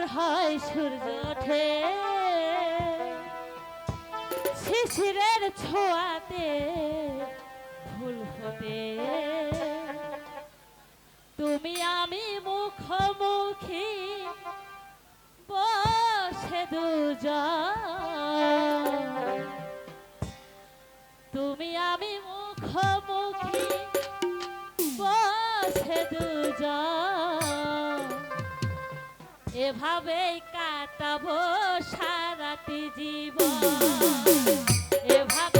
ভোর হয় সূর্য ওঠে। শিশিরের ছোঁয়াতে ফুল ফোটে। তুমি আমি মুখোমুখি বসে দুজন। তুমি আমি মুখোমুখি বসে দুজন। এভাবেই কাটাবো সারাটি জীবন। এভাবে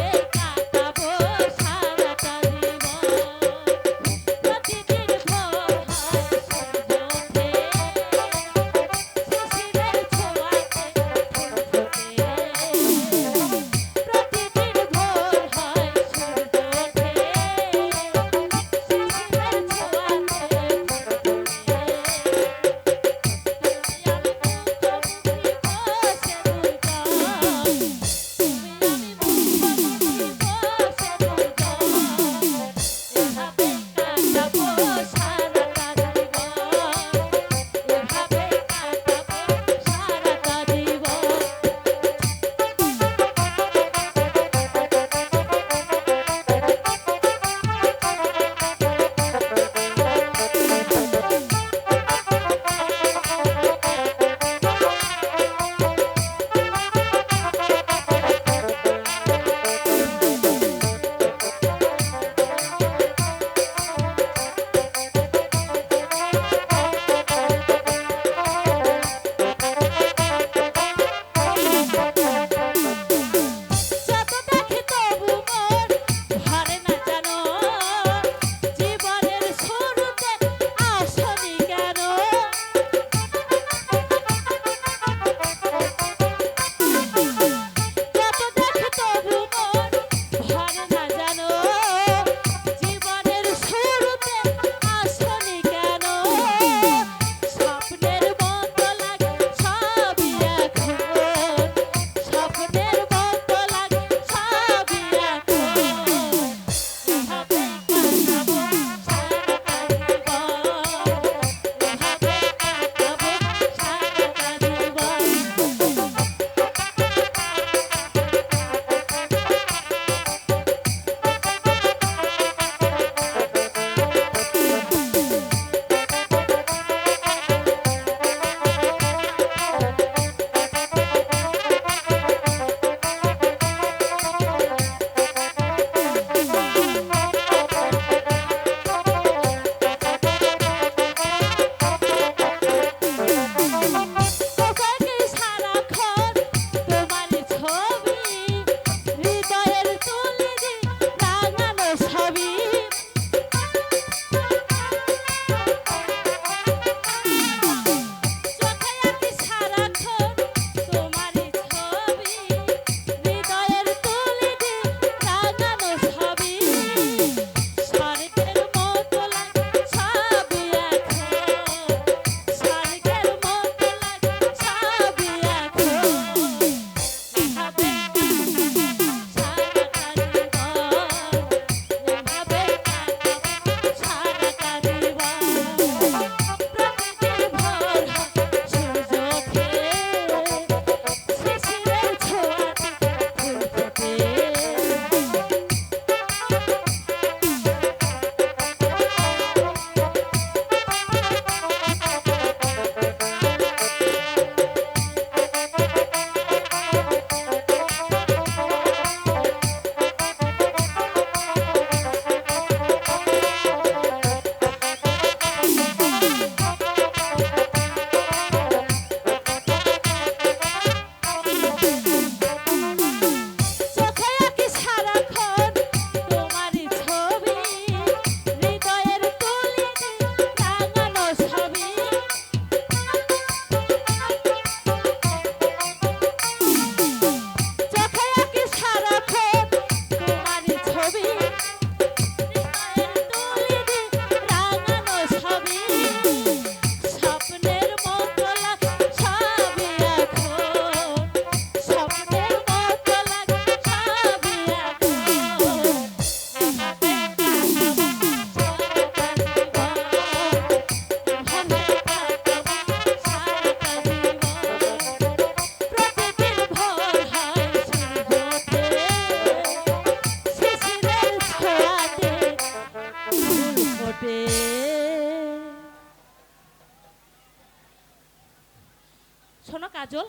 কাজল